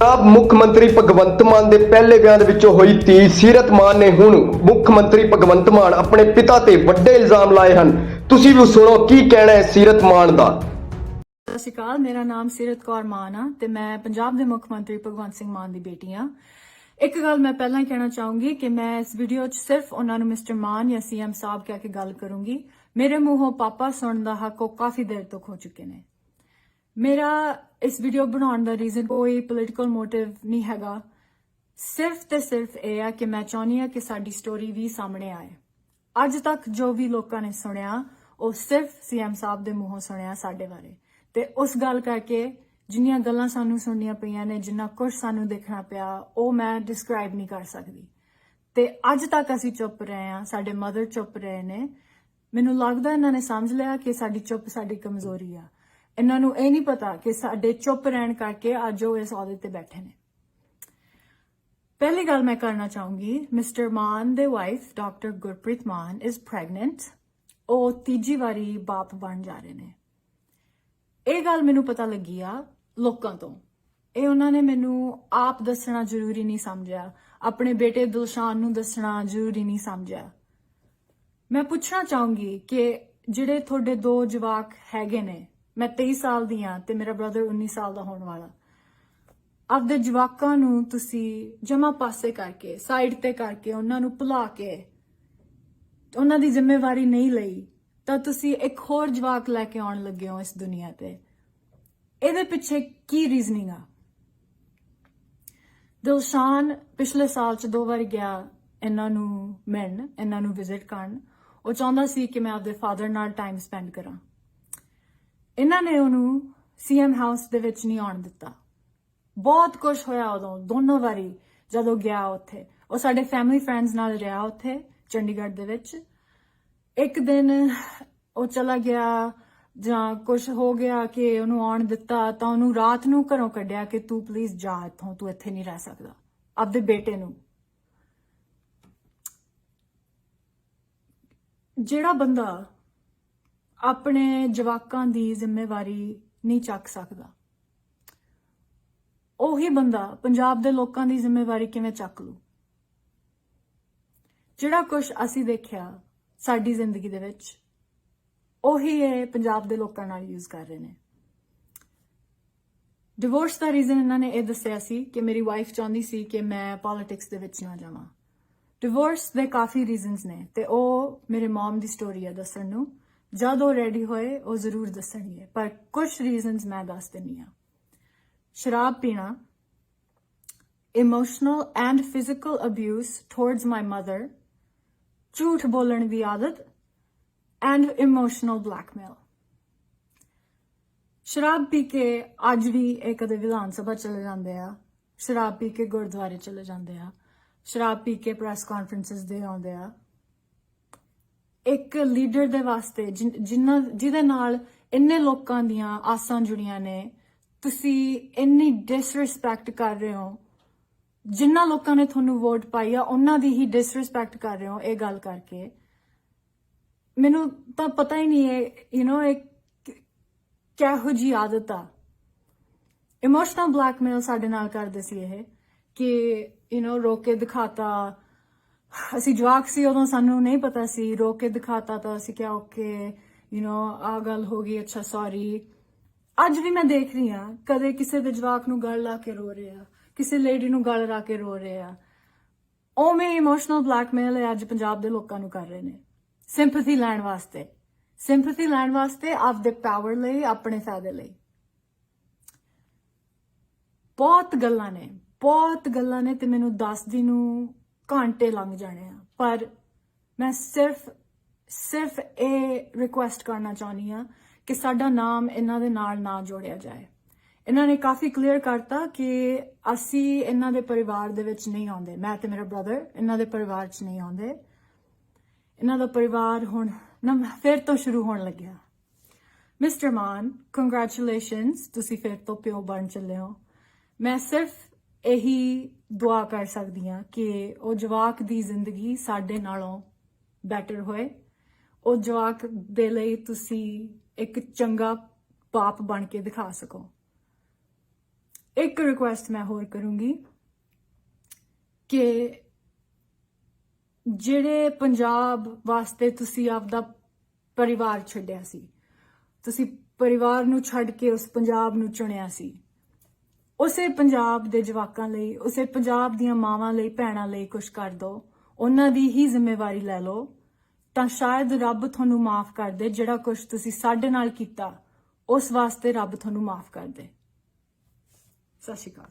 ਪੰਜਾਬ ਮੁੱਖ ਮੰਤਰੀ ਭਗਵੰਤ ਮਾਨ ਦੇ ਪਹਿਲੇ ਬਿਆਨ ਵਿੱਚੋਂ ਹੋਈ ਤੀ ਸੀਰਤ ਮਾਨ ਨੇ ਹੁਣ ਮੁੱਖ ਮੰਤਰੀ ਭਗਵੰਤ ਮਾਨ ਆਪਣੇ ਪਿਤਾ ਤੇ ਵੱਡੇ ਇਲਜ਼ਾਮ ਲਾਏ ਹਨ। ਤੁਸੀਂ ਵੀ ਸੁਣੋ ਕੀ ਕਹਿਣਾ ਹੈ ਸੀਰਤ ਮਾਨ ਦਾ। ਸਤਿ ਸ਼੍ਰੀ ਅਕਾਲ, ਮੇਰਾ ਨਾਮ ਸਿਰਤ ਕੌਰ ਮਾਨ ਆ ਤੇ ਮੈਂ ਪੰਜਾਬ ਦੇ ਮੁੱਖ ਮੰਤਰੀ ਭਗਵੰਤ ਸਿੰਘ ਮਾਨ ਦੀ ਬੇਟੀ ਆ। ਇੱਕ ਗੱਲ ਮੈਂ ਪਹਿਲਾਂ ਹੀ ਕਹਿਣਾ ਚਾਹੂੰਗੀ ਕਿ ਮੈਂ ਇਸ ਵੀਡੀਓ 'ਚ ਸਿਰਫ ਉਹਨਾਂ ਨੂੰ ਮਿਸਟਰ ਮਾਨ ਜਾਂ ਸੀਐਮ ਸਾਹਿਬ ਕਹਿ ਕੇ ਗੱਲ ਕਰੂੰਗੀ। ਮੇਰੇ ਮੂੰਹੋਂ ਪਾਪਾ ਸੁਣਨ ਦਾ ਹੱਕ ਉਹ ਕਾਫੀ ਦੇਰ ਤੋਂ ਖੋ ਚੁੱਕੇ ਨੇ। ਮੇਰਾ ਇਸ ਵੀਡੀਓ ਬਣਾਉਣ ਦਾ ਰੀਜ਼ਨ ਕੋਈ ਪੋਲਿਟੀਕਲ ਮੋਟਿਵ ਨਹੀਂ ਹੈਗਾ। ਸਿਰਫ ਤੇ ਸਿਰਫ ਇਹ ਆ ਕਿ ਮੈਂ ਚਾਹੁੰਦੀ ਆ ਕਿ ਸਾਡੀ ਸਟੋਰੀ ਵੀ ਸਾਹਮਣੇ ਆਏ। ਅੱਜ ਤੱਕ ਜੋ ਵੀ ਲੋਕਾਂ ਨੇ ਸੁਣਿਆ, ਉਹ ਸਿਰਫ ਸੀਐਮ ਸਾਹਿਬ ਦੇ ਮੂੰਹੋਂ ਸੁਣਿਆ ਸਾਡੇ ਬਾਰੇ। ਤੇ ਉਸ ਗੱਲ ਕਰਕੇ ਜਿੰਨੀਆਂ ਗੱਲਾਂ ਸਾਨੂੰ ਸੁਣਨੀਆਂ ਪਈਆਂ ਨੇ, ਜਿੰਨਾ ਕੁਝ ਸਾਨੂੰ ਦੇਖਣਾ ਪਿਆ, ਉਹ ਮੈਂ ਡਿਸਕ੍ਰਾਈਬ ਨਹੀਂ ਕਰ ਸਕਦੀ। ਤੇ ਅੱਜ ਤੱਕ ਅਸੀਂ ਚੁੱਪ ਰਹੇ ਆ ਸਾਡੇ ਮਦਰ ਚੁੱਪ ਰਹੇ ਨੇ। ਮੈਨੂੰ ਲੱਗਦਾ ਇਹਨਾਂ ਨੇ ਸਮਝ ਲਿਆ ਕਿ ਸਾਡੀ ਚੁੱਪ ਸਾਡੀ ਕਮਜ਼ੋਰੀ ਆ। ਇਹਨਾਂ ਨੂੰ ਇਹ ਨਹੀਂ ਪਤਾ ਕਿ ਸਾਡੇ ਚੁੱਪ ਰਹਿਣ ਕਰਕੇ ਅੱਜ ਉਹ ਇਸ ਅਹੁਦੇ ਤੇ ਬੈਠੇ ਨੇ। ਪਹਿਲੀ ਗੱਲ ਮੈਂ ਕਰਨਾ ਚਾਹੂੰਗੀ ਮਿਸਟਰ ਮਾਨ ਦੇ wife doctor Gurpreet Mann is pregnant ਉਹ ਤੀਜੀ ਵਾਰੀ ਬਾਪ ਬਣ ਜਾ ਰਹੇ ਨੇ। ਇਹ ਗੱਲ ਮੈਨੂੰ ਪਤਾ ਲੱਗੀ ਆ ਲੋਕਾਂ ਤੋਂ। ਇਹ ਉਹਨਾਂ ਨੇ ਮੈਨੂੰ ਆਪ ਦੱਸਣਾ ਜ਼ਰੂਰੀ ਨਹੀਂ ਸਮਝਿਆ, ਆਪਣੇ ਬੇਟੇ ਦਿਲਸ਼ਾਨ ਨੂੰ ਦੱਸਣਾ ਜ਼ਰੂਰੀ ਨਹੀਂ ਸਮਝਿਆ। ਮੈਂ ਪੁੱਛਣਾ ਚਾਹੂੰਗੀ ਕਿ ਜਿਹੜੇ ਤੁਹਾਡੇ ਦੋ ਜਵਾਕ ਹੈਗੇ ਨੇ ਮੈਂ 23 ਸਾਲ ਦੀ ਆ ਤੇ ਮੇਰਾ ਬ੍ਰਦਰ 19 ਸਾਲ ਦਾ ਹੋਣ ਵਾਲਾ। ਆਪਦੇ ਜਵਾਕਾਂ ਨੂੰ ਤੁਸੀਂ ਜਮਾ ਪਾਸੇ ਕਰਕੇ ਸਾਈਡ ਤੇ ਕਰਕੇ ਉਹਨਾਂ ਨੂੰ ਭੁਲਾ ਕੇ ਉਹਨਾਂ ਦੀ ਜ਼ਿੰਮੇਵਾਰੀ ਨਹੀਂ ਲਈ, ਤਾਂ ਤੁਸੀਂ ਇੱਕ ਹੋਰ ਜਵਾਕ ਲੈ ਕੇ ਆਉਣ ਲੱਗੇ ਹੋ ਇਸ ਦੁਨੀਆ ਤੇ। ਇਹਦੇ ਪਿੱਛੇ ਕੀ ਰੀਜ਼ਨਿੰਗ ਆ? ਦਿਲਸ਼ਾਨ ਪਿਛਲੇ ਸਾਲ ਚ ਦੋ ਵਾਰ ਗਿਆ ਇਹਨਾਂ ਨੂੰ ਮਿਲਣ, ਇਹਨਾਂ ਨੂੰ ਵਿਜ਼ਿਟ ਕਰਨ। ਉਹ ਚਾਹੁੰਦਾ ਸੀ ਕਿ ਮੈਂ ਆਪਦੇ ਫਾਦਰ ਨਾਲ ਟਾਈਮ ਸਪੈਂਡ ਕਰਾਂ। ਇਹਨਾਂ ਨੇ ਉਹਨੂੰ ਸੀਐਮ ਹਾਊਸ ਦੇ ਵਿੱਚ ਨਹੀਂ ਆਉਣ ਦਿੱਤਾ। ਬਹੁਤ ਕੁਝ ਹੋਇਆ ਉਦੋਂ, ਦੋਨੋਂ ਵਾਰੀ ਜਦੋਂ ਗਿਆ ਉੱਥੇ। ਉਹ ਸਾਡੇ ਫੈਮਿਲੀ ਫਰੈਂਡਸ ਨਾਲ ਰਿਹਾ ਉੱਥੇ, ਚੰਡੀਗੜ੍ਹ ਦੇ ਵਿੱਚ। ਇੱਕ ਦਿਨ ਉਹ ਚਲਾ ਗਿਆ ਜਾਂ ਕੁਝ ਹੋ ਗਿਆ ਕਿ ਉਹਨੂੰ ਆਉਣ ਦਿੱਤਾ, ਤਾਂ ਉਹਨੂੰ ਰਾਤ ਨੂੰ ਘਰੋਂ ਕੱਢਿਆ ਕਿ ਤੂੰ ਪਲੀਜ਼ ਜਾ ਇੱਥੋਂ, ਤੂੰ ਇੱਥੇ ਨਹੀਂ ਰਹਿ ਸਕਦਾ। ਆਪਦੇ ਬੇਟੇ ਨੂੰ। ਜਿਹੜਾ ਬੰਦਾ ਆਪਣੇ ਜਵਾਕਾਂ ਦੀ ਜ਼ਿੰਮੇਵਾਰੀ ਨਹੀਂ ਚੱਕ ਸਕਦਾ। ਉਹੀ ਬੰਦਾ ਪੰਜਾਬ ਦੇ ਲੋਕਾਂ ਦੀ ਜ਼ਿੰਮੇਵਾਰੀ ਕਿਵੇਂ ਚੱਕ ਲੂ? ਜਿਹੜਾ ਕੁਝ ਅਸੀਂ ਦੇਖਿਆ ਸਾਡੀ ਜ਼ਿੰਦਗੀ ਦੇ ਵਿੱਚ, ਉਹੀ ਇਹ ਪੰਜਾਬ ਦੇ ਲੋਕਾਂ ਨਾਲ ਯੂਜ਼ ਕਰ ਰਹੇ ਨੇ। ਡਿਵੋਰਸ ਦਾ ਰੀਜ਼ਨ ਇਹਨਾਂ ਨੇ ਇਹ ਦੱਸਿਆ ਸੀ ਕਿ ਮੇਰੀ ਵਾਈਫ ਚਾਹੁੰਦੀ ਸੀ ਕਿ ਮੈਂ ਪੋਲਿਟਿਕਸ ਦੇ ਵਿੱਚ ਨਾ ਜਾਵਾਂ। ਡਿਵੋਰਸ ਦੇ ਕਾਫੀ ਰੀਜ਼ਨਸ ਨੇ ਤੇ ਉਹ ਮੇਰੇ ਮਮ ਦੀ ਸਟੋਰੀ ਹੈ ਦੱਸਣ ਨੂੰ। ਜਦ ਉਹ ਰੈਡੀ ਹੋਏ, ਉਹ ਜ਼ਰੂਰ ਦੱਸਣਗੇ, ਪਰ ਕੁਝ ਰੀਜ਼ਨਸ ਮੈਂ ਦੱਸ ਦਿੰਨੀ ਆ ਸ਼ਰਾਬ ਪੀਣਾ emotional and physical abuse towards my mother ਝੂਠ ਬੋਲਣ ਦੀ ਆਦਤ ਐਂਡ ਇਮੋਸ਼ਨਲ ਬਲੈਕਮੇਲ ਸ਼ਰਾਬ ਪੀ ਕੇ ਅੱਜ ਵੀ ਇਹ ਕਦੇ ਵਿਧਾਨ ਸਭਾ ਚਲੇ ਜਾਂਦੇ ਆ, ਸ਼ਰਾਬ ਪੀ ਕੇ ਗੁਰਦੁਆਰੇ ਚਲੇ ਜਾਂਦੇ ਆ, ਸ਼ਰਾਬ ਪੀ ਕੇ ਪ੍ਰੈਸ ਕਾਨਫਰੰਸਸ ਦੇ ਆਉਂਦੇ ਆ। ਇੱਕ ਲੀਡਰ ਦੇ ਵਾਸਤੇ ਜਿਨ- ਜਿਨ੍ਹਾਂ ਜਿਹਦੇ ਨਾਲ ਇੰਨੇ ਲੋਕਾਂ ਦੀਆਂ ਆਸਾਂ ਜੁੜੀਆਂ ਨੇ ਤੁਸੀਂ ਇੰਨੀ ਡਿਸਰੈਸਪੈਕਟ ਕਰ ਰਹੇ ਹੋ ਜਿਨ੍ਹਾਂ ਲੋਕਾਂ ਨੇ ਤੁਹਾਨੂੰ ਵੋਟ ਪਾਈ ਆ ਉਹਨਾਂ ਦੀ ਹੀ ਡਿਸਰੈਸਪੈਕਟ ਕਰ ਰਹੇ ਹੋ ਇਹ ਗੱਲ ਕਰਕੇ ਮੈਨੂੰ ਤਾਂ ਪਤਾ ਹੀ ਨਹੀਂ ਹੈ ਯੂ نو ਇੱਕ ਕਿਹੋ ਜੀ ਆਦਤ ਆ ਇਮੋਸ਼ਨਲ ਬਲੈਕਮੇਲ ਸਾਡੇ ਨਾਲ ਕਰਦੇ ਸੀ ਇਹ ਕਿ ਯੂ نو ਰੋਕ ਕੇ ਦਿਖਾਤਾ ਅਸੀਂ ਜਵਾਕ ਸੀ, ਉਦੋਂ ਸਾਨੂੰ ਨਹੀਂ ਪਤਾ ਸੀ ਰੋ ਕੇ ਦਿਖਾਤਾ ਤਾਂ ਅਸੀਂ ਕਿਹਾ ਓਕੇ ਯੂ نو ਆ ਗੱਲ ਹੋ ਗਈ, ਅੱਛਾ ਸੌਰੀ ਅੱਜ ਵੀ ਮੈਂ ਦੇਖ ਰਹੀ ਹਾਂ, ਕਦੇ ਕਿਸੇ ਦੇ ਜਵਾਕ ਨੂੰ ਗਲ ਲਾ ਕੇ ਰੋ ਰਹੇ ਆ, ਕਿਸੇ ਲੇਡੀ ਨੂੰ ਗਲ ਲਾ ਕੇ ਰੋ ਰਹੇ ਆ। ਉਵੇਂ ਇਮੋਸ਼ਨਲ ਬਲੈਕਮੇਲ ਅੱਜ ਪੰਜਾਬ ਦੇ ਲੋਕਾਂ ਨੂੰ ਕਰ ਰਹੇ ਨੇ। ਸਿੰਪੈਥੀ ਲੈਣ ਵਾਸਤੇ। ਸਿੰਪੈਥੀ ਲੈਣ ਵਾਸਤੇ ਆਪਦੇ ਪਾਵਰ ਲਈ, ਆਪਣੇ ਫਾਇਦੇ ਲਈ। ਬਹੁਤ ਗੱਲਾਂ ਨੇ, ਬਹੁਤ ਗੱਲਾਂ ਨੇ ਤੇ ਮੈਨੂੰ ਦੱਸਦੀ ਨੂੰ ਘੰਟੇ ਲੰਘ ਜਾਣੇ ਆ। ਪਰ ਮੈਂ ਸਿਰਫ ਸਿਰਫ ਇਹ ਰਿਕੁਐਸਟ ਕਰਨਾ ਚਾਹੁੰਦੀ ਆ ਕਿ ਸਾਡਾ ਨਾਮ ਇਹਨਾਂ ਦੇ ਨਾਲ ਨਾ ਜੋੜਿਆ ਜਾਏ। ਇਹਨਾਂ ਨੇ ਕਾਫੀ ਕਲੀਅਰ ਕਰਤਾ ਕਿ ਅਸੀਂ ਇਹਨਾਂ ਦੇ ਪਰਿਵਾਰ ਦੇ ਵਿੱਚ ਨਹੀਂ ਆਉਂਦੇ। ਮੈਂ ਤੇ ਮੇਰਾ ਬ੍ਰਦਰ ਇਹਨਾਂ ਦੇ ਪਰਿਵਾਰ 'ਚ ਨਹੀਂ ਆਉਂਦੇ। ਇਹਨਾਂ ਦਾ ਪਰਿਵਾਰ ਹੁਣ ਨਾ, ਫਿਰ ਤੋਂ ਸ਼ੁਰੂ ਹੋਣ ਲੱਗਿਆ। ਮਿਸਟਰ ਮਾਨ ਕੰਗ੍ਰੈਚੁਲੇਸ਼ਨਸ ਤੁਸੀਂ ਫਿਰ ਤੋਂ ਪਿਓ ਬਣ ਚੱਲੇ ਹੋ। ਮੈਂ ਸਿਰਫ ਇਹੀ ਦੁਆ ਕਰ ਸਕਦੀ ਹਾਂ ਕਿ ਉਹ ਜਵਾਕ ਦੀ ਜ਼ਿੰਦਗੀ ਸਾਡੇ ਨਾਲੋਂ ਬੈਟਰ ਹੋਏ। ਉਹ ਜਵਾਕ ਦੇ ਲਈ ਤੁਸੀਂ ਇੱਕ ਚੰਗਾ ਬਾਪ ਬਣ ਕੇ ਦਿਖਾ ਸਕੋ। ਇੱਕ ਰਿਕੁਐਸਟ ਮੈਂ ਹੋਰ ਕਰੂੰਗੀ ਕਿ ਜਿਹੜੇ ਪੰਜਾਬ ਵਾਸਤੇ ਤੁਸੀਂ ਆਪਦਾ ਪਰਿਵਾਰ ਛੱਡਿਆ ਸੀ, ਤੁਸੀਂ ਪਰਿਵਾਰ ਨੂੰ ਛੱਡ ਕੇ ਉਸ ਪੰਜਾਬ ਨੂੰ ਚੁਣਿਆ ਸੀ ਉਸੇ ਪੰਜਾਬ ਦੇ ਜਵਾਕਾਂ ਲਈ, ਉਸੇ ਪੰਜਾਬ ਦੀਆਂ ਮਾਵਾਂ ਲਈ, ਭੈਣਾਂ ਲਈ ਕੁਝ ਕਰ ਦਿਓ ਉਹਨਾਂ ਦੀ ਹੀ ਜ਼ਿੰਮੇਵਾਰੀ ਲੈ ਲਓ। ਤਾਂ ਸ਼ਾਇਦ ਰੱਬ ਤੁਹਾਨੂੰ ਮਾਫ ਕਰ ਦੇ, ਜਿਹੜਾ ਕੁਝ ਤੁਸੀਂ ਸਾਡੇ ਨਾਲ ਕੀਤਾ, ਉਸ ਵਾਸਤੇ ਰੱਬ ਤੁਹਾਨੂੰ ਮਾਫ ਕਰ ਦੇ। ਸਤਿ ਸ਼੍ਰੀ ਅਕਾਲ।